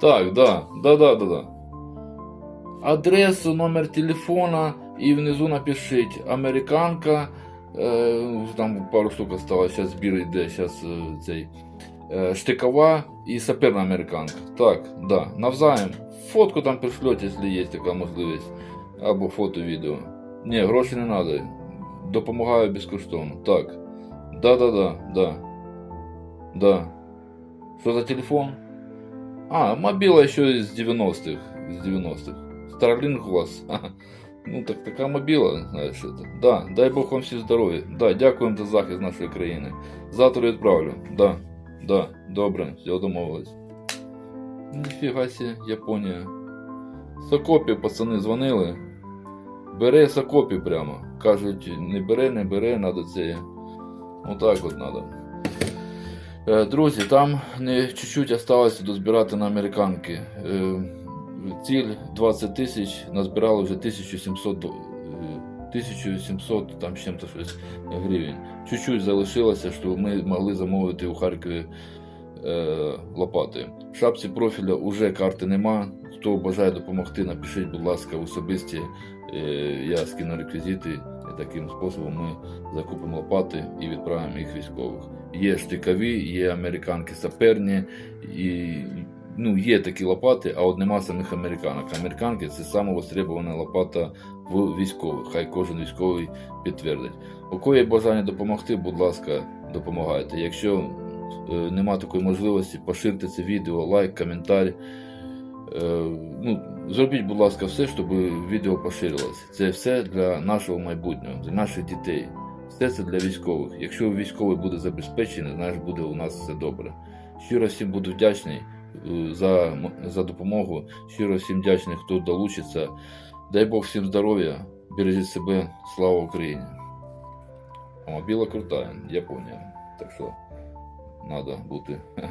Так, да, да, да, да, да. Адресу, номер телефона і внизу напишіть американка. Е, там пару штук осталось, зараз збір йде, зараз е, цей. Е, штикова і саперна американка. Так, да, навзаєм. Фотку там пришлете, якщо є така можливість. Або фото, відео. Ні, гроші не треба. Допомагаю безкоштовно. Так. Да, да, да, да. Да. Що за телефон? А, мобила еще из 90-х. Из 90-х. Starlink у вас. Ну, так така мобіла, знаєш. Да, дай Бог вам всім здоров'я. Да, дякуємо за захист нашої країни. Завтра відправлю. Да, да, добре, все домовились. Ніфіга сі, Японія. Сокопі, пацани, дзвонили. Бере Сокопі прямо. Кажуть, не бере, не бере, надо це. Отак от надо. Е, Друзі, там не чуть-чуть осталось дозбирати на американки. Е, Ціль 20 тисяч, назбирали вже 1700, до- е, 1700 там чим-то щось гривень. Чуть-чуть залишилося, що ми могли замовити у Харкові е, лопати. В шапці профіля вже карти нема. Хто бажає допомогти, напишіть, будь ласка, особисті. Е, я скину реквізити, таким способом ми закупимо лопати і відправимо їх військових. Є штикові, є американки саперні, і ну, є такі лопати, а от нема самих американок. Американки це саме востребована лопата в військових. Хай кожен військовий підтвердить. У кого є бажання допомогти, будь ласка, допомагайте. Якщо е, нема такої можливості, поширте це відео, лайк, коментар. Е, ну, зробіть, будь ласка, все, щоб відео поширилось. Це все для нашого майбутнього, для наших дітей. Все це для військових. Якщо військовий буде забезпечений, знаєш, буде у нас все добре. Щиро всім буду вдячний е, за, за допомогу. Щиро всім вдячний, хто долучиться. Дай Бог всім здоров'я, бережіть себе, слава Україні. А мобіла крута, Японія. Так що треба бути.